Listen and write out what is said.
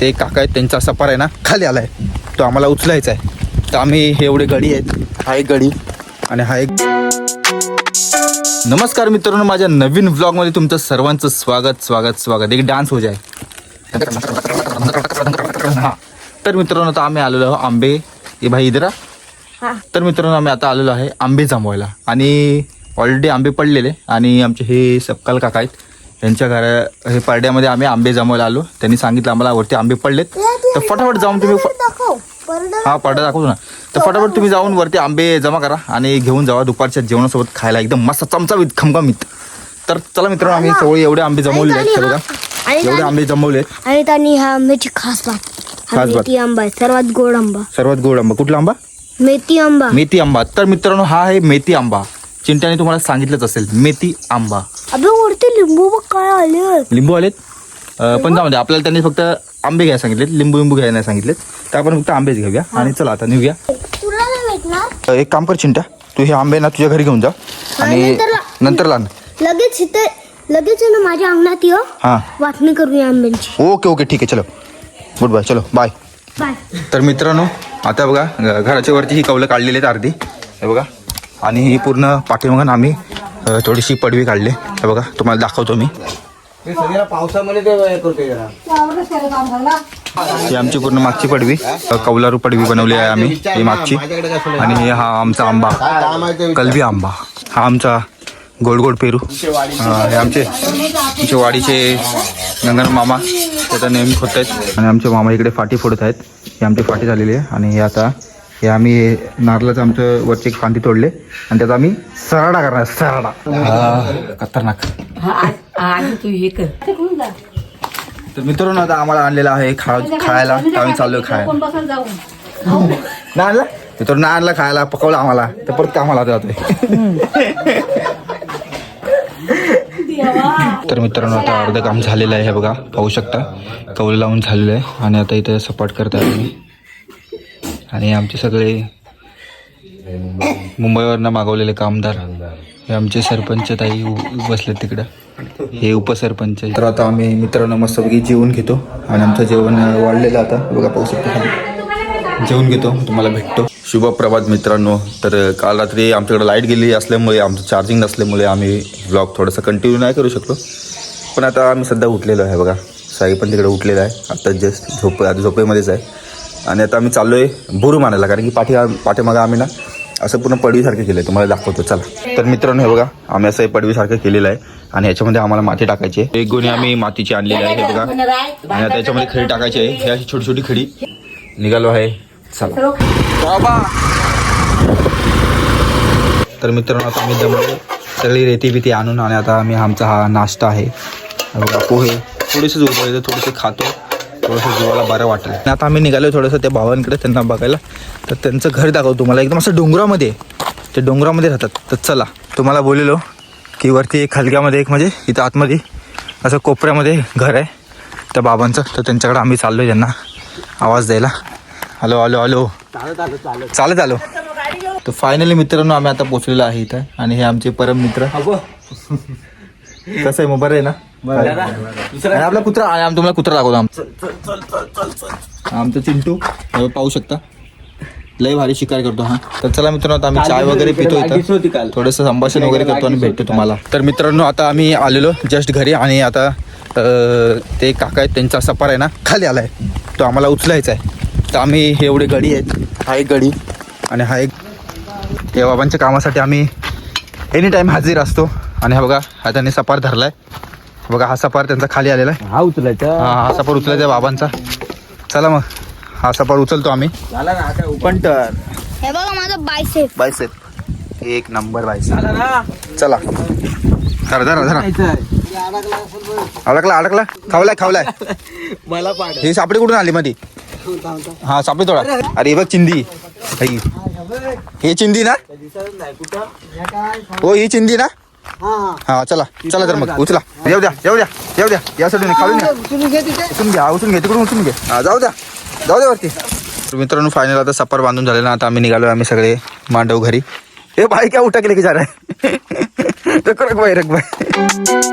ते काका आहेत त्यांचा सफर आहे ना खाली आलाय. तो आम्हाला उचलायचा आहे. तर आम्ही हे एवढे गडी आहेत. हा एक गडी आणि हा एक नमस्कार मित्रांनो माझ्या नवीन व्लॉगमध्ये तुमचं सर्वांचं स्वागत स्वागत स्वागत. एक डान्स हो जाय. हा. तर मित्रांनो आता आम्ही आलेलो आहोत आंबे. हे भाई इधर. तर मित्रांनो आम्ही आता आलेलो आहे आंबे जमवायला. आणि ऑलरेडी आंबे पडलेले आणि आमचे हे सपकाल काका आहेत. त्यांच्या घरा हे पारड्यामध्ये आम्ही आंबे जमवायला आलो. त्यांनी सांगितलं आम्हाला वरती आंबे पडलेत. तर फटाफट जाऊन तुम्ही हा पारडा दाखवतो ना. तर फटाफट तुम्ही जाऊन वरती आंबे जमा करा आणि घेऊन जावा दुपारच्या जेवणासोबत खायला. एकदम मस्त चमचावीत खमखमीत. तर चला मित्रांनो आम्ही सगळे एवढे आंबे जमवले आहेत बघा एवढे आंबे जमवले आणि त्यांनी हा आंब्याची खास बात. खास बात. आंबा आहे सर्वात गोड आंबा. सर्वात गोड आंबा. कुठला आंबा? मेथी आंबा. मेथी आंबा. तर मित्रांनो हा आहे मेथी आंबा. चिंट्याने तुम्हाला सांगितलंच असेल मेथी आंबा. अबे वरती लिंबू बघ काय आले लिंबू आलेत? अं, पण जाऊ दे आपल्याला त्यांनी फक्त आंबे घ्यायला सांगितलेत लिंबू लिंबू घ्यायला नाही सांगितलेत. तर आपण फक्त आंबेच घेऊया. आणि चला आता निघूया. तुला नाही भेटणार तर एक काम कर चिंट्या तू हे आंबे ना तुझ्या घरी घेऊन जा. आणि नंतर ला- नंतर लान लगेच इथे लगेच आहे ना माझ्या अंगणात ये हां. वाटणी करूया आंब्यांची. ओके ओके ठीक आहे चलो. गुड बाय चलो बाय बाय तर मित्रांनो आता बघा घ- घराच्या वरती ही कौलं काढलेली आहेत अर्धी. हे बघा. आणि ही पूर्ण पाठीमागून आम्ही थोडीशी पडवी काढली. हे बघा तुम्हाला दाखवतो मी. पावसामध्ये हे आमची पूर्ण मागची पडवी कौलारू पडवी बनवली आहे आम्ही ही मागची. आणि हा आमचा आंबा कलबी आंबा. हा आमचा गोड गोड पेरू. हे आमचे आमचे वाडीचे गंगाराम मामा ते आता नेहमी खोत आहेत आणि आमचे मामा इकडे फाटी फोडत आहेत ही आमची फाटी झालेली आहे. आणि हे आता हे आम्ही नारळाचं आमचं वरचे एक फांदी तोडले. आणि त्याचा आम्ही सराडा करणार सराडा. खतरनाक. तू हे कर. तर मित्रांनो आता आम्हाला आणलेलं आहे खा खायला. आम्ही चाललोय खायला. नाही आणला? मित्रांनो नाही आणला खायला. पकवलं आम्हाला. तर परत कामाला जातोय. तर मित्रांनो आता अर्ध काम झालेलं आहे हे बघा. पाहू शकता. कौल लावून झालेलं आहे. आणि आता इथं सपाट करताय आम्ही. आणि आमचे सगळे मुंबईवरनं मागवलेले कामदार हे आमचे सरपंच ताई बसले तिकडं. हे उपसरपंच तर आता आम्ही मित्रांनो मस्तपैकी जेवून घेतो आणि आमचं जेवण वाढलेलं आता. बघा पाहू शकता. जेवून घेतो तुम्हाला भेटतो. शुभ प्रभात मित्रांनो. तर काल रात्री आमच्याकडे लाइट गेली असल्यामुळे आमचं चार्जिंग नसल्यामुळे आम्ही ब्लॉग थोडंसं कंटिन्यू नाही करू शकलो. पण आता आम्ही सध्या उठलेलो आहे बघा. साई पण तिकडे उठलेला आहे. आता जस्ट झोप आता झोपेमध्येच आहे. आणि आता आम्ही चाललो आहे बोरू मानायला कारण की पाठी पाठीमागं आम्ही ना असं पूर्ण पडवीसारखं केलं आहे तुम्हाला दाखवतो चला. तर मित्रांनो हे बघा आम्ही असं हे पडवीसारखं केलेलं आहे आणि याच्यामध्ये आम्हाला माती टाकायची आहे. एक गुन्हे आम्ही मातीची आणलेली आहे हे बघा. आणि आता याच्यामध्ये खडी टाकायची आहे. हे अशी छोटी छोटी खडी. निघालो आहे. चला. तर मित्रांनो आता आम्ही जमलो सगळी रेती बिती आणून आणि आता आम्ही आमचा हा नाश्ता आहे. बघा पोहे. थोडेसे झोपायचं थोडेसे खातो. थोडंसं जीवाला बरं वाटेल. आता आम्ही निघालो थोडंसं त्या भावांकडे त्यांना बघायला. तर त्यांचं घर दाखवतो तुम्हाला. एकदम असं डोंगरामध्ये. ते डोंगरामध्ये राहतात. तर चला तुम्हाला बोललेलो की वरती एक हलक्यामध्ये एक म्हणजे इथं आतमध्ये असं कोपऱ्यामध्ये घर आहे. त्या बाबांचं. तर त्यांच्याकडे आम्ही चाललो आहे त्यांना आवाज द्यायला. Hello hello hello. चालत आलो चालत चालत आलो तर फायनली मित्रांनो आम्ही आता पोचलेलो आहे इथं. आणि हे आमचे परम मित्र कसं आहे मग बरं आहे ना? आणि आपला कुत्रा आणि आम- तुम्हाला कुत्रा दाखवतो आमचं आमचं चिंटू हे पाहू शकता. लय भारी शिकार करतो हा. तर चला मित्रांनो आता आम्ही चाय वगैरे पितो होती इथं काल. थोडंसं संभाषण वगैरे करतो आणि भेटतो तुम्हाला. तर मित्रांनो आता आम्ही आलेलो जस्ट घरी आणि आता अं, ते काका आहेत त्यांचा सफर आहे ना खाली आलाय. तो आम्हाला उचलायचा आहे. तर आम्ही हे एवढे गडी आहेत. हा एक गडी आणि हा एक या बाबांच्या कामासाठी आम्ही एनी टाईम हजर असतो. आणि हा बघा हा त्यांनी सपार धरलाय. बघा हा सपार त्यांचा खाली आलेला आहे. हा उचलायचा. हा हा सपार उचलायचा आहे बाबांचा. चला मग हा सपार उचलतो आम्ही. झाला ना आता पण तर हे बघा माझा बायसेप बायसेप एक नंबर बायसेप झाला ना? चला. धरा धरा धरा. अडकला अडकला. खावलाय खावलाय. मला पाड. हे सापडी कुठून आली मध्ये हा सापडी थोडा अरे हे बघ चिंदी. हे चिंदी ना? हो ही चिंदी ना? हा चला चला तर मग उचला. येऊ द्या येऊ द्या येऊ द्या. या साईडून खालून या तुम्ही घे तिथे. उचलून घ्या उचलून घ्या तिकडून उचलून घ्या. हा जाऊ द्या. जाऊ द्या वरती. तर मित्रांनो फायनल आता सफर बांधून झालेला आता आम्ही निघालो आम्ही सगळे मांडव घरी. हे भाई क्या उठा के लेके जा रहा है रख रख भाई रख भाई